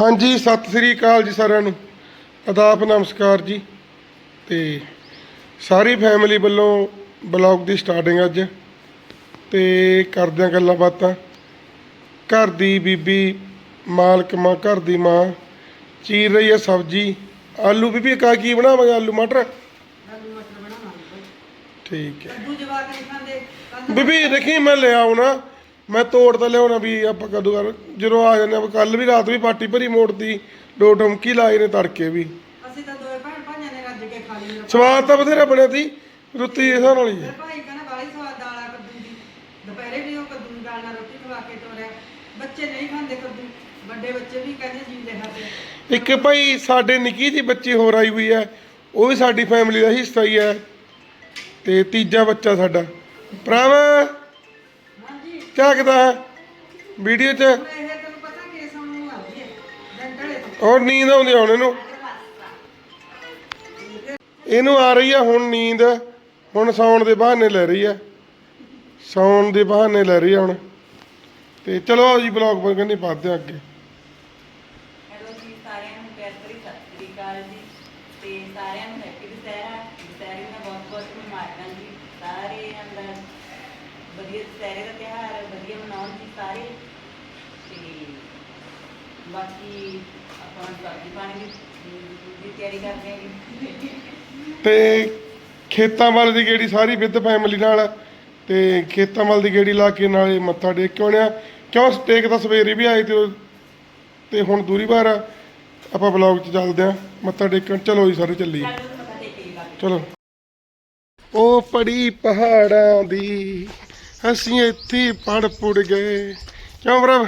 ਹਾਂਜੀ ਸਤਿ ਸ੍ਰੀ ਅਕਾਲ ਜੀ ਸਾਰਿਆਂ ਨੂੰ। ਆਦਾਬ ਨਮਸਕਾਰ ਜੀ। ਤੇ ਸਾਰੀ ਫੈਮਿਲੀ ਵੱਲੋਂ ਬਲੌਗ ਦੀ ਸਟਾਰਟਿੰਗ ਅੱਜ। ਤੇ ਕਰਦੇ ਹਾਂ ਗੱਲਾਂ ਬਾਤਾਂ। ਘਰ ਦੀ ਬੀਬੀ ਮਾਲਕ ਮਾਂ ਘਰ ਦੀ ਮਾਂ ਚੀਰ ਰਹੀ ਹੈ ਸਬਜ਼ੀ। ਆਲੂ ਬੀਬੀ ਕਾ ਕੀ ਬਣਾਵਾਂਗੇ? ਆਲੂ ਮਟਰ? ਠੀਕ ਹੈ। ਬੀਬੀ ਦੇਖੀ ਮੈਂ ਲੈ ਆਉਣਾ। ਮੈਂ ਤੋੜ ਤਾਂ ਲਿਆਉਣਾ ਵੀ ਆਪਾਂ ਕਦੋਂ ਕਰ ਜਦੋਂ ਆ ਜਾਂਦੇ ਆ ਕੱਲ ਵੀ ਰਾਤ ਵੀ ਪਾਟੀ ਭਰੀ ਮੋੜਦੀ ਦੋ ਟਮਕੀ ਲਾਏ ਨੇ ਤੜਕੇ ਵੀ। ਅਸੀਂ ਤਾਂ ਦੋਏ ਭੈਣ ਭਾਈਆਂ ਨੇ ਰੱਜ ਕੇ ਖਾ ਲਈ ਸਵਾਦ ਤਾਂ ਬਥੇਰਾ ਬਣਿਆ ਸੀ ਰੁੱਤੀ ਇਸ ਨਾਲ ਹੀ। ਹੈ ਮੇਰੇ ਭਾਈ ਕਹਿੰਦਾ ਬਾਲੀ ਸਵਾਦ ਦਾਲ ਆ ਕੱਦੂ ਦੀ। ਦੁਪਹਿਰੇ ਵੀ ਉਹ ਕੱਦੂ ਦੀ ਦਾਲ ਨਾਲ ਰੋਟੀ ਖਵਾ ਕੇ ਤੋਰਿਆ। ਬੱਚੇ ਨਹੀਂ ਖਾਂਦੇ ਕੱਦੂ। ਵੱਡੇ ਬੱਚੇ ਵੀ ਕਹਿੰਦੇ ਜੀਂਦੇ ਖਾਤੇ ਇੱਕ ਭਾਈ ਸਾਡੇ ਨਿੱਕੀ ਜੀ ਬੱਚੀ ਹੋਰ ਆਈ ਹੋਈ ਹੈ ਉਹ ਵੀ ਸਾਡੀ ਫੈਮਿਲੀ ਦਾ ਹਿੱਸਾ ਹੀ ਹੈ। ਤੇ ਤੀਜਾ ਬੱਚਾ ਸਾਡਾ। ਪ੍ਰਭ ਹਾਂਜੀ ਝਾਕਦਾ ਵੀਡੀਓ 'ਚ? ਹੈ। ਹੋਰ ਨੀਂਦ ਆਉਂਦੀ ਹੁਣ ਇਹਨੂੰ। ਇਹਨੂੰ ਆ ਰਹੀ ਆ ਹੁਣ ਨੀਂਦ। ਹੁਣ ਸੌਣ ਦੇ ਬਹਾਨੇ ਲੈ ਰਹੀ ਆ। ਸੌਣ ਦੇ ਬਹਾਨੇ ਲੈ ਰਹੀ ਆ ਹੁਣ। ਤੇ ਚਲੋ ਜੀ ਬਲੌਗ ਪਰ ਕਹਿੰਦੇ ਪਾਦੇ ਅੱਗੇ ਹੈਲੋ ਜੀ ਸਾਰਿਆਂ ਨੂੰ ਪਿਆਰ ਭਰੀ ਸਤਿ ਸ੍ਰੀ ਅਕਾਲ ਜੀ ਤੇ ਸਾਰਿਆਂ ਨੂੰ ਹੈਪੀ ਦੁਸਹਿਰਾ ਦੁਸਹਿਰੇ ਦੀਆਂ ਬਹੁਤ ਬਹੁਤ ਮੁਬਾਰਕਾਂ ਜੀ ਸਾਰੇ ਅੰਦਰ ਵਧੀਆ ਦੁਸਹਿਰੇ ਦਾ ਤਿਉਹਾਰ ਵਧੀਆ ਮਨਾਉਣ ਜੀ ਸਾਰੇ ਤੇ ਬਾਕੀ ਆਪਾਂ ਸਬਜ਼ੀ ਪਾਣੀ ਦੀ ਦੀ ਤਿਆਰੀ ਕਰਦੇ ਹਾਂ ਜੀ। ਤੇ ਖੇਤਾਂ ਵੱਲ ਦੀ ਗੇੜੀ ਸਾਰੀ ਵਿਦ ਫੈਮਿਲੀ ਨਾਲ ਤੇ ਖੇਤਾਂ ਵੱਲ ਦੀ ਗੇੜੀ ਲਾ ਕੇ ਨਾਲੇ ਮੱਥਾ ਟੇਕ ਕੇ ਆਉਣਿਆ ਕਿਉਂ ਟੇਕ ਤਾਂ ਸਵੇਰੇ ਵੀ ਆਏ ਤੇ ਉਹ- ਤੇ ਹੁਣ ਦੂਰੀ ਵਾਰ ਆ। ਆਪਾਂ ਬਲੌਗ 'ਚ ਚੱਲਦੇ ਆ ਮੱਥਾ ਟੇਕਣ। ਚਲੋ ਜੀ ਸਾਰੇ ਚੱਲੀਏ। ਚੱਲ ਉਹ ਮੱਥਾ ਟੇਕ ਕੇ ਲੱਗ ਚਲੋ। ਉਹ ਪੜੀ ਪਹਾੜਾਂ ਦੀ ਅਸੀਂ ਇੱਥੇ ਪੜ ਪੁੜ ਗਏ। ਕਿਉਂ ਬਰਵ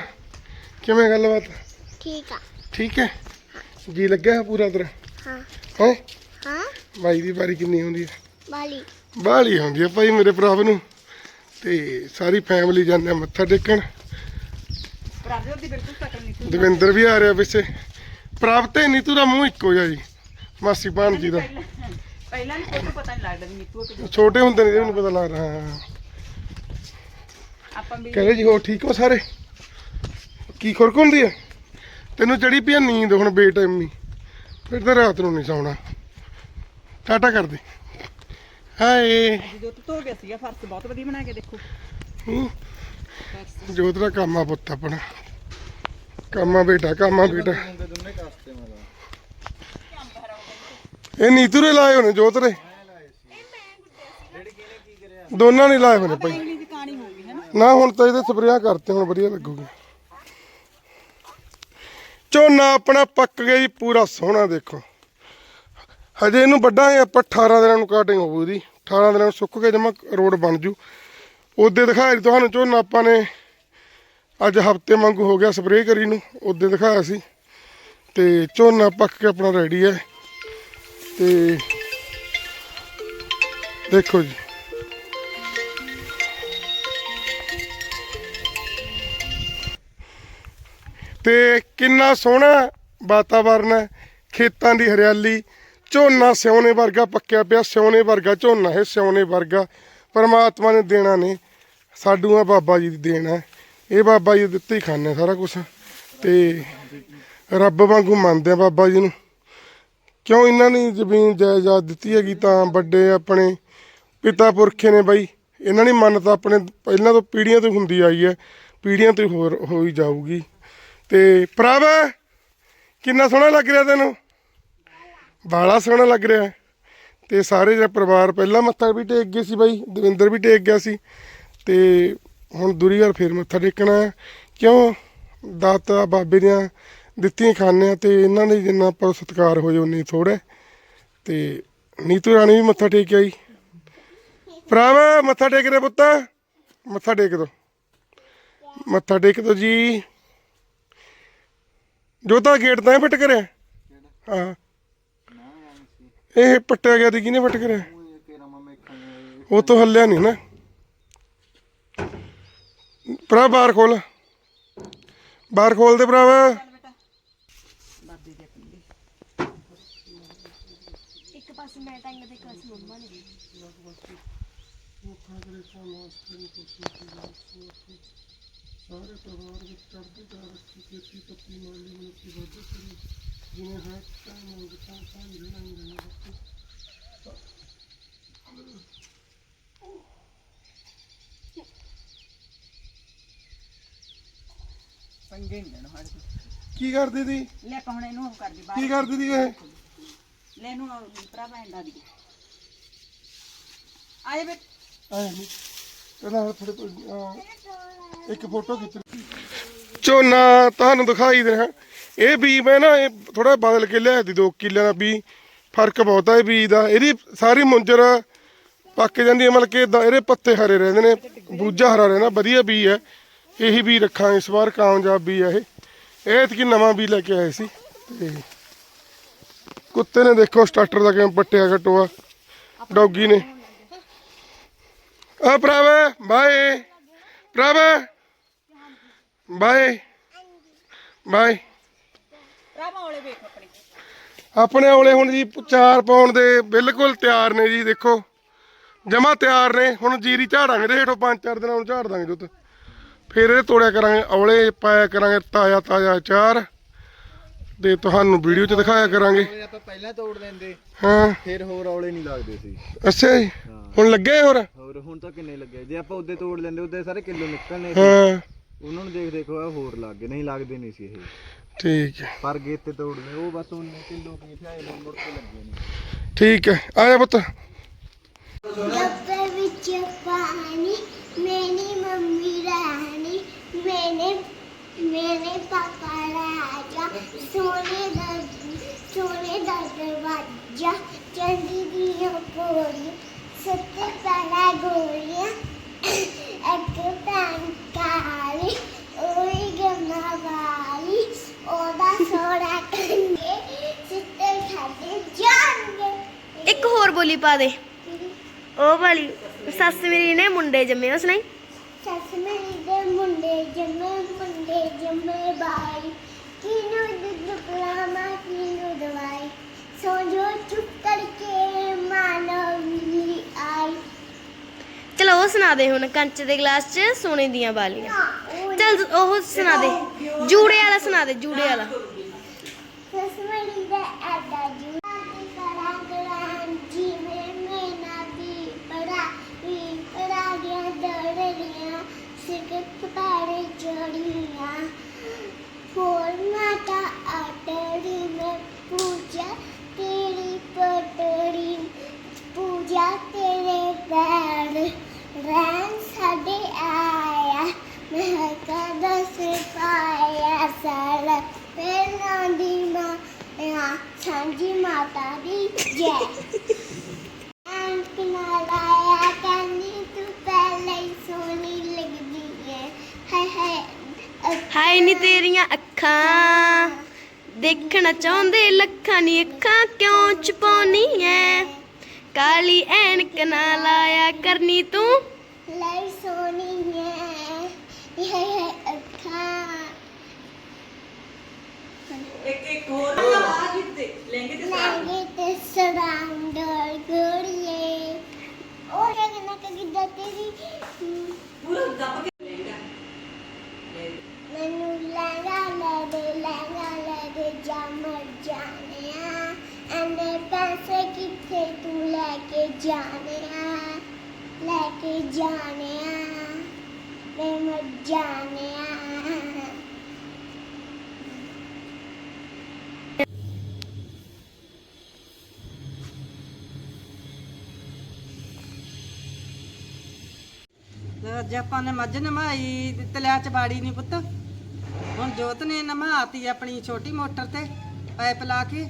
ਕਿਵੇਂ ਗੱਲਬਾਤ? ਠੀਕ ਆ। ਠੀਕ ਹੈ? ਜੀ ਲੱਗਿਆ ਹੈ ਪੂਰਾ ਤੇਰਾ? ਹਾਂ। ਹੈ? ਹਾਂ। ਬਾਈ ਦੀ ਵਾਰੀ ਕਿੰਨੀ ਹੁੰਦੀ ਹੈ? ਬਾਲੀ ਬਾਹਲੀ ਹੁੰਦੀ ਹੈ ਭਾਈ ਮੇਰੇ ਭਰਾ ਨੂੰ। ਤੇ ਸਾਰੀ ਫੈਮਿਲੀ ਜਾਂਦੇ ਆ ਮੱਥਾ ਟੇਕਣ। ਦੀ ਨਹੀਂ ਦਵਿੰਦਰ ਵੀ ਆ ਰਿਹਾ ਪਿੱਛੇ। ਪ੍ਰਾਪਤ ਨੀਤੂ ਦਾ ਮੂੰਹ ਇੱਕੋ ਜਿਹਾ ਜੀ। ਮਾਸੀ ਭਾਣਜੀ ਦਾ। ਪਹਿਲਾਂ ਨਹੀਂ ਕੋਈ ਪਤਾ ਨਹੀਂ ਲੱਗਦਾ ਵੀ ਨੀਤੂ ਕਿ ਛੋਟੇ। ਹੁੰਦੇ ਨੇ ਜਿਹਨੂੰ ਪਤਾ ਲੱਗਦਾ ਹਾਂ। ਆਪਾਂ ਵੀ ਕਹਿੰਦੇ ਜੀ ਹੋ ਠੀਕ ਹੋ ਸਾਰੇ? ਕੀ ਖੁਰਕ ਹੁੰਦੀ ਹੈ? ਤੈਨੂੰ ਚੜੀ ਪਈ ਆ ਨੀਂਦ ਹੁਣ ਬੇਟਾਈਮੀ ਫਿਰ ਤਾਂ ਰਾਤ ਨੂੰ ਨਹੀਂ ਸੌਣਾ। ਟਾਟਾ ਕਰ ਦੇ। ਹਾਏ। ਜੋ ਧੋ ਗਿਆ ਸੀਗਾ ਫਰਸ਼ ਬਹੁਤ ਵਧੀਆ ਬਣਾ ਕੇ ਦੇਖੋ। ਹੂੰ। ਜੋਤ ਦਾ ਕੰਮ ਆ ਪੁੱਤ ਆਪਣਾ। ਕੰਮ ਆ ਬੇਟਾ ਕੰਮ ਬੇਟਾ। ਇਹ ਨੀਤੂ ਨੇ ਲਾਏ ਹੋਣੇ ਜੋਤ ਨੇ। ਦੋਨਾਂ ਨੇ ਲਾਏ ਹੋਣੇ ਭਾਈ। ਦੀ ਕਹਾਣੀ ਹੋ ਗਈ ਹੈ ਨਾ ਨਾ ਹੁਣ ਤਾਂ ਇਹਦੇ ਸਪਰੇਆਂ ਕਰਤੇ ਹੁਣ ਵਧੀਆ ਲੱਗੂਗੀ। ਝੋਨਾ ਆਪਣਾ ਪੱਕ ਗਿਆ ਜੀ, ਪੂਰਾ ਸੋਹਣਾ ਦੇਖੋ। ਹਜੇ ਇਹਨੂੰ ਵੱਢਾਂਗੇ ਆਪਾਂ 18 ਦਿਨਾਂ ਨੂੰ ਕਾਟਿੰਗ ਹੋਊ ਇਹਦੀ। 18 ਦਿਨਾਂ ਨੂੰ ਸੁੱਕ ਕੇ ਜਮਾ ਰੋਡ ਬਣ ਜੂ। ਉਹਦੇ ਦਿਖਾਇਆ ਸੀ, ਤੁਹਾਨੂੰ ਝੋਨਾ ਆਪਾਂ ਨੇ ਅੱਜ ਹਫ਼ਤੇ ਵਾਂਗੂ ਹੋ ਗਿਆ ਸਪਰੇਅ ਕਰੀ ਨੂੰ, ਉਹਦੇ ਦਿਖਾਇਆ ਸੀ। ਤੇ ਝੋਨਾ ਪੱਕ ਕੇ ਆਪਣਾ ਰੈਡੀ ਹੈ। ਤੇ ਦੇਖੋ ਜੀ। ਤੇ ਕਿੰਨਾ ਸੋਹਣਾ ਵਾਤਾਵਰਨ ਹੈ। ਖੇਤਾਂ ਦੀ ਹਰਿਆਲੀ, ਝੋਨਾ ਸਿਉਣੇ ਵਰਗਾ ਪੱਕਿਆ ਪਿਆ, ਸਿਉਣੇ ਵਰਗਾ ਝੋਨਾ ਹੈ, ਸਿਉਣੇ ਵਰਗਾ। ਪਰਮਾਤਮਾ ਨੇ ਦੇਣਾ ਨੇ ਸਾਡੂ ਆ ਬਾਬਾ ਜੀ ਦੀ ਦੇਣ ਹੈ। ਇਹ ਬਾਬਾ ਜੀ ਦੇ ਦਿੱਤੇ ਹੀ ਖਾਣੇ ਸਾਰਾ ਕੁਝ ਤੇ ਰੱਬ ਵਾਂਗੂ ਮੰਨਦੇ ਆ ਬਾਬਾ ਜੀ ਨੂੰ। ਕਿਉਂ ਇਹਨਾਂ ਨੇ ਜ਼ਮੀਨ ਜਾਇਦਾਦ ਦਿੱਤੀ ਹੈਗੀ ਤਾਂ ਵੱਡੇ ਆਪਣੇ ਪਿਤਾ ਪੁਰਖੇ ਨੇ ਬਾਈ। ਇਹਨਾਂ ਦੀ ਮੰਨਤਾ ਆਪਣੇ, ਪਹਿਲਾਂ ਤੋਂ ਪੀੜ੍ਹੀਆਂ ਤੋਂ ਹੁੰਦੀ ਆਈ ਹੈ। ਪੀੜ੍ਹੀਆਂ ਤੋਂ ਹੋਰ ਹੋਈ ਜਾਊਗੀ। ਤੇ ਪ੍ਰਭ ਕਿੰਨਾ ਸੋਹਣਾ ਲੱਗ ਰਿਹਾ ਤੈਨੂੰ? ਬਾਲਾ ਸੋਹਣਾ ਲੱਗ ਰਿਹਾ। ਹੈ। ਤੇ ਸਾਰੇ ਜਿਹੜਾ ਪਰਿਵਾਰ ਪਹਿਲਾਂ ਮੱਥਾ ਵੀ ਟੇਕ ਗਏ ਸੀ ਬਾਈ, ਦਵਿੰਦਰ ਵੀ ਟੇਕ ਗਿਆ ਸੀ। ਤੇ ਹੁਣ ਦੂਰੀ ਵਾਰ ਫੇਰ ਮੱਥਾ ਟੇਕਣਾ ਹੈ। ਕਿਉਂ? ਦਾਤਾ ਬਾਬੇ ਦੀਆਂ ਦਿੱਤੀਆਂ ਖਾਣੇ ਆ ਤੇ ਇਹਨਾਂ ਦੇ ਜਿੰਨਾ ਪਰ ਸਤਿਕਾਰ ਹੋ ਜਾਓ ਉਨੀ ਥੋੜਾ ਤੇ ਨੀਤੂ ਰਾਣੀ ਵੀ ਮੱਥਾ ਟੇਕ ਆਈ। ਭਰਾਵਾ, ਮੱਥਾ ਟੇਕ ਰਿਹਾ ਪੁੱਤ। ਮੱਥਾ ਟੇਕ ਦੋ। ਮੱਥਾ ਟੇਕ ਦੋ ਜੀ। ਜੋ ਤਾਂ ਗੇਟ ਤਾਂ ਫਿੱਟ ਕਰਿਆ। ਹਾਂ। ਇਹ ਪੱਟਿਆ ਗਿਆ ਤੇ ਕਿਹਨੇ ਫਿੱਟ ਕਰਿਆ? ਉਹ ਤੋਂ ਹੱਲਿਆ ਨਹੀਂ ਨਾ। ਭਰਾ ਬਾਹਰ ਖੋਲ। ਬਾਹਰ ਖੋਲ ਦੇ ਭਰਾਵਾ ਇੱਕ ਪਾਸੇ ਮੈਂ ਟੰਗ ਇੱਕ ਪਾਸੇ ਮੰਮਾ ਨੇ ਸਾਰੇ ਪਰਿਵਾਰ ਵਿੱਚ ਚੜ੍ਹਦੀ ਕਲਾ ਰੱਖੀ ਖੇਤੀ ਪੱਤੀ ਮਾਲੀ ਪੰਗੇ ਨਹੀਂ ਲੈਣੋ ਹੜ ਕੀ ਕਰਦੀ ਦੀ ਲੈ ਪਾਉਣ ਇਹਨੂੰ ਉਹ ਕਰਦੀ ਕੀ ਕਰਦੀ ਦੀ ਇਹ? ਲੈ ਇਹਨੂੰ ਭਰਾ ਭੈਣ ਦੀ ਆਏ ਬੇ ਆਇਆ ਨਹੀਂ ਪਹਿਲਾਂ ਥੋੜੇ ਇੱਕ ਫੋਟੋ ਖਿੱਚ ਝੋਨਾ ਤੁਹਾਨੂੰ ਦਿਖਾਈ ਦੇਣਾ ਇਹ ਬੀ ਮੈਂ ਨਾ ਇਹ ਥੋੜਾ ਬਦਲ ਕੇ ਲਿਆ ਦੀ 2 ਕਿੱਲਿਆਂ ਦਾ ਬੀ ਫ਼ਰਕ ਬਹੁਤ ਆ ਇਹ ਬੀਜ ਦਾ। ਇਹਦੀ ਸਾਰੀ ਮੁੰਜਰ ਪੱਕ ਜਾਂਦੀ ਹੈ, ਮਤਲਬ ਕਿ ਇਹਦੇ ਪੱਤੇ ਹਰੇ ਰਹਿੰਦੇ ਨੇ, ਬੂਝਾ ਹਰਾ ਰਹਿੰਦਾ, ਵਧੀਆ ਬੀ ਹੈ। ਇਹੀ ਬੀ ਰੱਖਾਂ ਇਸ ਵਾਰ, ਕਾਮਯਾਬ ਬੀ ਹੈ ਇਹ। ਇਹ ਐਤਕੀ ਨਵਾਂ ਬੀ ਲੈ ਕੇ ਆਏ ਸੀ। ਤੇ ਕੁੱਤੇ ਨੇ ਦੇਖੋ, ਸਟਾਰਟਰ ਦਾ ਕਿਵੇਂ ਪੱਟਿਆ ਘਟੋਆ ਡੌਗੀ ਨੇ। ਆ ਪ੍ਰਭ ਬਾਏ। ਪ੍ਰਭ ਬਾਏ। ਬਾਏ। ਵੇਖ ਆਪਣੇ। ਆਪਣੇ ਔਲੇ ਹੁਣ ਜੀ ਚਾਰ ਪਾਉਣ ਦੇ ਬਿਲਕੁਲ ਤਿਆਰ ਨੇ ਜੀ ਦੇਖੋ। ਜਮਾ ਤਿਆਰ ਨੇ ਹੁਣ ਜੀਰੀ ਝਾੜਾਂਗੇ ਤੇ ਹੇਠੋਂ ਪੰਜ ਚਾਰ ਦਿਨਾਂ ਨੂੰ ਝਾੜ ਦਾਂਗੇ ਦੁੱਧ। ਫਿਰ ਇਹ ਤੋੜਿਆ ਕਰਾਂਗੇ ਔਲੇ ਪਾਇਆ ਕਰਾਂਗੇ ਤਾਜ਼ਾ ਤਾਜ਼ਾ ਚਾਰ ਤੇ ਤੁਹਾਨੂੰ ਵੀਡੀਓ 'ਚ ਦਿਖਾਇਆ ਕਰਾਂਗੇ। ਆਪਾਂ ਪਹਿਲਾਂ ਤੋੜ ਲੈਂਦੇ ਹਾਂ। ਫਿਰ ਹੋਰ ਔਲੇ ਨਹੀਂ ਲੱਗਦੇ ਸੀ। ਅੱਛਾ ਜੀ। ਹੁਣ ਲੱਗੇ ਹੋਰ? ਹੋਰ ਹੁਣ ਤਾਂ ਕਿੰਨੇ ਲੱਗੇ? ਜੇ ਆਪਾਂ ਉਹਦੇ ਤੋੜ ਲੈਂਦੇ ਉਹਦੇ ਸਾਰੇ ਕਿਲੋ ਨਿਕਲਣੇ ਸੀ। ਹਾਂ। ਉਹਨਾਂ ਨੂੰ ਦੇਖ ਦੇਖੋ ਆ ਹੋਰ ਲੱਗ ਗਏ ਨਹੀਂ ਲੱਗਦੇ ਨਹੀਂ ਸੀ ਇਹ। ਠੀਕ ਹੈ। ਪਰ ਗੇਤੇ ਤੋੜਨੇ ਉਹ ਬਸ ਉਹਨੇ ਕਿਲੋ ਕੀ ਥਾਏ ਨੇ ਮੁੜ ਕੇ ਲੱਗੇ ਨੇ। ਠੀਕ ਹੈ ਆ ਜਾ ਪੁੱਤ। ਡੱਬੇ ਵਿੱਚ ਪਾਣੀ ਮੇਰੀ ਮੰਮੀ ਰਹਿਣੀ ਮੈਨੇ ਮੈਨੇ ਪਾਪਾ ਰਾਜਾ ਸੋਨੇ ਦਾ ਸੋਨੇ ਦਾ ਦਰਵਾਜ਼ਾ ਚੰਦੀ ਦੀਆਂ ਪੋੜੀ ਸੱਤੇ ਪੈਣਾ ਗੋਲੀਆਂ ਇੱਕ ਪੈਨ ਕਾਲੀ ਉਹੀ ਗਮਾ ਵਾਲੀ ਉਹਦਾ ਸੋੜਾ ਕੰਗੇ ਸਿੱਤੇ ਖਾਦੇ ਜਾਣਗੇ ਬੋਲੀ ਪਾ ਦੇ। ਉਹ ਵਾਲੀ ਸੱਸ ਮੇਰੀ ਨੇ ਮੁੰਡੇ ਜੰਮੇ ਉਸ ਨਹੀਂ ਸੱਸ ਮੇਰੀ ਦੇ ਮੁੰਡੇ ਜੰਮੇ ਮੁੰਡੇ ਜੰਮੇ ਬਾਈ। ਕਿਨੂੰ ਦੁੱਧ ਪਿਲਾਵਾਂ ਕਿਨੂੰ ਦਵਾਈ। ਸੋ ਜੋ ਚੁੱਪ ਕਰਕੇ ਮਾਨੋ ਆਈ। ਚਲੋ ਉਹ ਸੁਣਾ ਦੇ ਹੁਣ ਕੰਚ ਦੇ ਗਲਾਸ 'ਚ ਸੋਨੇ ਦੀਆਂ ਬਾਲੀਆਂ। ਚਲ ਉਹ ਸੁਣਾ ਦੇ। ਜੂੜੇ ਵਾਲਾ ਸੁਣਾ ਦੇ ਜੂੜੇ ਵਾਲਾ ਸੱਸ ਮੇਰੀ ਦੇ ਐਡਾ ਜੂ ਕਰਾਂ ਕਰਾਂ ਜਿਵੇਂ ਮੈਨਾ ਦੀ ਪੜਾ ਵੀ ਪੜਾ ਗਿਆ ਦੜੜੀਆਂ ਸਿੱਖ ਪਾੜੇ ਜੜੀਆਂ ਫੋਰ ਮਾਤਾ ਆਟੜੀ ਮੈਂ ਪੂਜਾ ਤੇਰੀ ਪਟੜੀ ਪੂਜਾ ਤੇਰੇ ਪੈਰ ਰੈਣ ਸਾਡੇ ਆਇਆ ਮੈਂ ਕਦਾ ਸੇ ਪਾਇਆ ਸਾਲ ਪਹਿਲਾਂ ਦੀ ਮਾਂ ਆ ਸਾਂਝੀ ਮਾਤਾ ਦੀ ਜੈ। ਐਂਡ ਨਾਲ ਆਇਆ ਕਹਿੰਦੀ ਤੂੰ ਪਹਿਲਾਂ ਹੀ ਸੋਹਣੀ ਲੱਗਦੀ ਹੈ ਹਾਏ ਹਾਏ ਅੱਖਾਂ ਹਾਏ ਨੀ ਤੇਰੀਆਂ ਅੱਖਾਂ। ਦੇਖਣਾ ਚਾਹੁੰਦੇ ਲੱਖਾਂ ਨੀ ਅੱਖਾਂ ਕਿਉਂ ਛਪਾਉਣੀ ਐ ਕਾਲੀ ਐਨਕ ਨਾ ਲਾਇਆ ਕਰਨੀ ਤੂੰ। ਲਈ ਸੋਹਣੀ ਹੈ ਹਾਏ ਹਾਏ ਅੱਖਾਂ। ਇੱਕ ਇੱਕ ਹੋਰ ਆ ਜਿੱਤੇ ਲਹਿੰਗੇ ਤੇ ਸਾਰਾ ਲਹਿੰਗੇ ਉਹ ਕਹਿੰਦਾ ਕਿ ਗਿੱਦਾ ਤੇਰੀ? ਹਮ, ਪੂਰਾ ਦੱਬ ਕੇ ਲਹਿੰਗਾ ਮੈਨੂੰ ਲਹਿੰਗਾ ਲੈ ਦੇ ਲਹਿੰਗਾ ਲੈ ਦੇ ਜਾ ਮਰ ਜਾਣਿਆ। ਐਨੇ ਪੈਸੇ ਕਿੱਥੇ ਤੂੰ ਲੈ ਕੇ ਜਾਣਿਆ? ਲੈ ਕੇ ਜਾਣਿਆ। ਮੈਂ ਮਰ ਜਾਣਿਆ। ਅੱਜ ਆਪਾਂ ਨੇ ਮੱਝ ਨਮਾਈ ਤਲਿਆ ਚ ਬਾੜੀ ਨਹੀਂ ਪੁੱਤ। ਹੁਣ ਜੋਤ ਨੇ ਨਮਾਤੀ ਆਪਣੀ ਛੋਟੀ ਮੋਟਰ ਤੇ ਪਾਈਪ ਲਾ ਕੇ।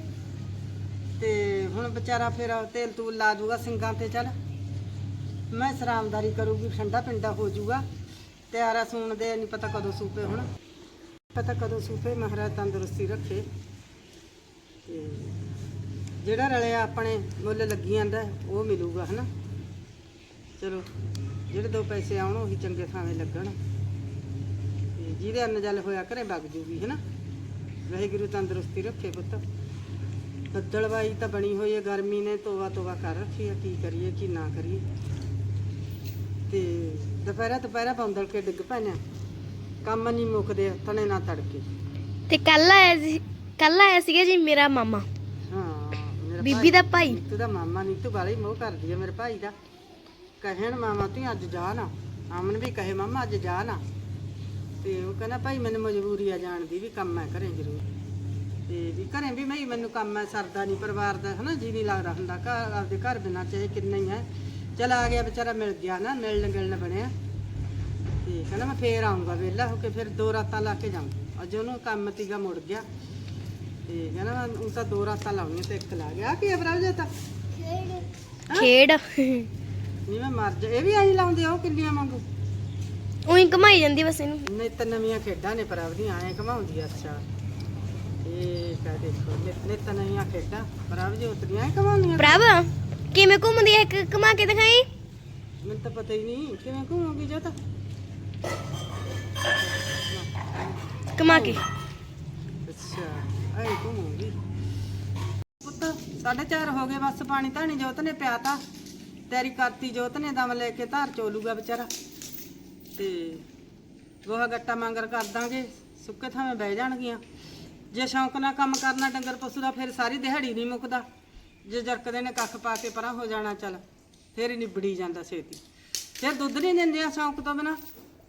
ਤੇ ਹੁਣ ਵਿਚਾਰਾ ਫਿਰ ਤੇਲ ਤੂਲ ਲਾ ਜੂਗਾ ਸਿੰਗਾਂ ਤੇ ਚੱਲ। ਮੈਂ ਸਰਾਮਦਾਰੀ ਕਰੂਗੀ, ਠੰਡਾ ਪਿੰਡਾ ਹੋ ਜੂਗਾ। ਤਿਆਰਾ ਸੂਣ ਦੇ ਨਹੀਂ ਪਤਾ ਕਦੋਂ ਸੂਪੇ ਹੁਣ। ਪਤਾ ਕਦੋਂ ਸੂਪੇ, ਮਹਾਰਾਜ ਤੰਦਰੁਸਤੀ ਰੱਖੇ। ਤੇ ਜਿਹੜਾ ਰਲਿਆ ਆਪਣੇ ਮੁੱਲ ਲੱਗੀ ਜਾਂਦਾ ਉਹ ਮਿਲੂਗਾ, ਹਨਾ। ਚਲੋ। ਜਿਹੜੇ ਦੋ ਪੈਸੇ ਆਉਣ ਉਹੀ ਚੰਗੇ ਥਾਵੇਂ ਲੱਗਣ। ਤੇ ਜਿਹਦੇ ਅੰਨ ਜਲ ਹੋਇਆ ਘਰੇ ਵਗ ਜੂਗੀ ਹੈਨਾ? ਵਾਹਿਗੁਰੂ ਤੰਦਰੁਸਤੀ ਰੱਖੇ ਪੁੱਤ। ਬੱਦਲਵਾਈ ਤਾਂ ਬਣੀ ਹੋਈ ਹੈ ਗਰਮੀ ਨੇ ਤੋਵਾ ਤੋਵਾ ਕਰ ਰੱਖੀ ਹੈ ਕੀ ਕਰੀਏ ਕੀ ਨਾ ਕਰੀਏ। ਤੇ ਦੁਪਹਿਰਾ ਦੁਪਹਿਰਾ ਬੰਦਲ ਕੇ ਡਿੱਗ ਪੈਣਾ ਕੰਮ ਨਹੀਂ ਮੁੱਕਦੇ ਤਣੇ ਨਾ ਤੜਕੇ। ਤੇ ਕੱਲ ਆਇਆ ਸੀ ਕੱਲ ਆਇਆ ਸੀਗਾ ਜੀ ਮੇਰਾ ਮਾਮਾ। ਹਾਂ ਮੇਰਾ ਬੀਬੀ ਦਾ ਭਾਈ। ਨੀਤੂ ਦਾ ਮਾਮਾ ਨੀਤੂ ਵਾਲੀ ਮੋਹ ਕਰਦੀ ਹੈ ਮੇਰੇ ਭਾਈ ਦਾ। ਕਹਿਣ ਮਾਮਾ ਤੂੰ ਅੱਜ ਜਾ ਨਾ। ਅਮਨ ਵੀ ਕਹੇ ਮਾਮਾ ਅੱਜ ਜਾ ਨਾ। ਤੇ ਉਹ ਕਹਿੰਦਾ ਭਾਈ ਮੈਨੂੰ ਮਜਬੂਰੀ ਆ ਜਾਣ ਦੀ ਵੀ ਕੰਮ ਹੈ ਘਰੇ ਜ਼ਰੂਰ। ਤੇ ਵੀ ਘਰੇ ਵੀ ਮੈਂ ਮੈਨੂੰ ਕੰਮ ਹੈ ਸਰਦਾ ਨਹੀਂ ਪਰਿਵਾਰ ਦਾ ਹਨਾ ਜੀ ਨਹੀਂ ਲੱਗਦਾ ਹੁੰਦਾ। ਘਰ ਆਪਦੇ ਘਰ ਬਿਨਾਂ ਚਾਹੇ ਕਿੰਨਾ ਹੀ ਹੈ ਚਲ ਆ ਗਿਆ ਵਿਚਾਰਾ ਮਿਲ ਗਿਆ ਨਾ ਮਿਲਣ ਗਿਲਣ ਬਣਿਆ। ਤੇ ਕਹਿੰਦਾ ਮੈਂ ਫੇਰ ਆਉਂਗਾ ਵਿਹਲਾ ਹੋ ਕੇ ਫਿਰ ਦੋ ਰਾਤਾਂ ਲਾ ਕੇ ਜਾਊਂ ਅੱਜ ਉਹਨੂੰ ਕੰਮ ਤੀਗਾ ਮੁੜ ਗਿਆ। ਤੇ ਕਹਿੰਦਾ ਮੈਂ ਉਹ ਤਾਂ ਦੋ ਰਾਤਾਂ ਲਾਉਣੀਆਂ ਤੇ ਇੱਕ ਲਾ ਗਿਆ। ਕੀ ਅਪਰਾਧ ਜੇ ਤਾਂ? ਖੇਡ। ਨਹੀਂ ਮੈਂ ਮਰ ਜਾ ਇਹ ਵੀ ਆਈ ਲਾਉਂਦੇ ਆ ਉਹ ਕਿੰਨੀਆਂ ਮੰਗੂ ਉਹੀ ਕਮਾਈ ਜਾਂਦੀ ਬਸ ਇਹਨੂੰ। ਨਿਤ ਨਵੀਆਂ ਖੇਡਾਂ ਨੇ ਪ੍ਰਭ ਦੀਆਂ ਐ ਕਮਾਉਂਦੀ ਆ ਅੱਛਾ। ਇਹ ਕਹ ਦੇਖੋ ਨਿਤ ਨਿਤ ਨਵੀਆਂ ਖੇਡਾਂ ਪ੍ਰਭ ਜੀ ਉਤਰੀਆਂ ਐ ਕਮਾਉਂਦੀਆਂ ਪ੍ਰਭ ਕਿਵੇਂ ਘੁੰਮਦੀ ਹੈ ਇੱਕ ਕਮਾ ਕੇ ਦਿਖਾਈ? ਮੈਨੂੰ ਤਾਂ ਪਤਾ ਹੀ ਨਹੀਂ ਕਿਵੇਂ ਘੁੰਮੂਗੀ ਜੋ ਤਾਂ ਕਮਾ ਕੇ। ਅੱਛਾ ਐ ਘੁੰਮੂਗੀ। ਪੁੱਤ ਸਾਢੇ ਚਾਰ ਹੋ ਗਏ ਬਸ ਪਾਣੀ ਧਾਣੀ ਜੋਤ ਨੇ ਪਿਆਤਾ। ਤੇਰੀ ਕਰਤੀ ਜੋਤ ਨੇ ਦਮ ਲੈ ਕੇ ਧਾਰ ਚੋਲੂਗਾ ਵਿਚਾਰਾ। ਤੇ ਗੋਹਾ ਗੱਟਾ ਮੰਗਰ ਕਰ ਦਾਂਗੇ, ਸੁੱਕੇ ਥਾਵੇਂ ਬਹਿ ਜਾਣਗੀਆਂ। ਜੇ ਸ਼ੌਂਕ ਨਾਲ ਕੰਮ ਕਰਨਾ ਡੰਗਰ ਪਸ਼ੂ ਦਾ, ਫਿਰ ਸਾਰੀ ਦਿਹਾੜੀ ਨਹੀਂ ਮੁੱਕਦਾ। ਜੇ ਜਰਕਦੇ ਨੇ ਕੱਖ ਪਾ ਕੇ ਪਰਾਂ ਹੋ ਜਾਣਾ, ਚੱਲ, ਫਿਰ ਹੀ ਨਿਬੜੀ ਜਾਂਦਾ ਛੇਤੀ। ਫਿਰ ਦੁੱਧ ਨਹੀਂ ਦਿੰਦੇ ਆ ਸ਼ੌਂਕ ਤੋਂ ਬਿਨਾ।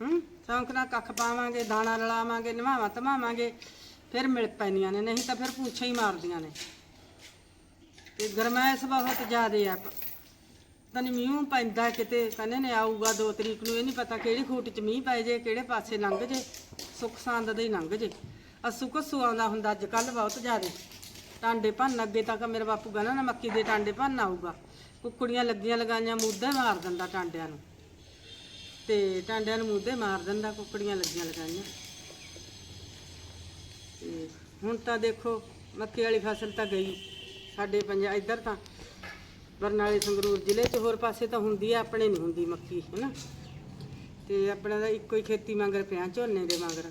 ਹੂੰ, ਸ਼ੌਂਕ ਨਾਲ ਕੱਖ ਪਾਵਾਂਗੇ, ਦਾਣਾ ਰਲਾਵਾਂਗੇ, ਨਿਵਾਵਾਂ ਧਮਾਵਾਂਗੇ ਫਿਰ ਮਿਲ ਪੈਂਦੀਆਂ ਨੇ, ਨਹੀਂ ਤਾਂ ਫਿਰ ਪੁੱਛੇ ਹੀ ਮਾਰਦੀਆਂ ਨੇ। ਤੇ ਗਰਮੈਸ਼ ਬਹੁਤ ਜ਼ਿਆਦੇ ਆ। ਤਾਂ ਨਹੀਂ ਮੀਂਹ ਪੈਂਦਾ, ਕਿਤੇ ਕਹਿੰਦੇ ਨੇ ਆਊਗਾ 2 ਤਰੀਕ ਨੂੰ, ਇਹ ਨਹੀਂ ਪਤਾ ਕਿਹੜੀ ਖੂਟ 'ਚ ਮੀਂਹ ਪੈ ਜੇ, ਕਿਹੜੇ ਪਾਸੇ ਲੰਘ ਜੇ, ਸੁੱਖ ਸਾਂਦ ਦੇ ਹੀ ਲੰਘ ਜੇ। ਅਸੂ ਕਸੂ ਆਉਂਦਾ ਹੁੰਦਾ ਅੱਜ ਕੱਲ ਬਹੁਤ ਜ਼ਿਆਦਾ। ਟਾਂਡੇ ਭੰਨ ਅੱਗੇ ਤੱਕ ਮੇਰਾ ਬਾਪੂ ਕਹਿੰਦਾ ਨਾ ਮੱਕੀ ਦੇ ਟਾਂਡੇ ਭੰਨ ਆਊਗਾ। ਕੁੱਕੜੀਆਂ ਲੱਗੀਆਂ ਲਗਾਈਆਂ, ਮੂਧੇ ਮਾਰ ਦਿੰਦਾ ਟਾਂਡਿਆਂ ਨੂੰ। ਤੇ ਟਾਂਡਿਆਂ ਨੂੰ ਮੁੱਦੇ ਮਾਰ ਦਿੰਦਾ, ਕੁੱਕੜੀਆਂ ਲੱਗੀਆਂ ਲਗਾਈਆਂ। ਤੇ ਹੁਣ ਤਾਂ ਦੇਖੋ, ਮੱਕੀ ਵਾਲੀ ਫਸਲ ਤਾਂ ਗਈ। ਸਾਡੇ ਪੰਜਾਬ ਇੱਧਰ ਤਾਂ ਬਰਨਾਲੇ ਸੰਗਰੂਰ ਜ਼ਿਲ੍ਹੇ 'ਚ, ਹੋਰ ਪਾਸੇ ਤਾਂ ਹੁੰਦੀ ਆ, ਆਪਣੇ ਨਹੀਂ ਹੁੰਦੀ ਮੱਕੀ, ਹੈਨਾ? ਤੇ ਆਪਣਾ ਤਾਂ ਇੱਕੋ ਹੀ ਖੇਤੀ ਮੰਗਰ ਪਿਆ, ਝੋਨੇ ਦੇ ਮੰਗਰ।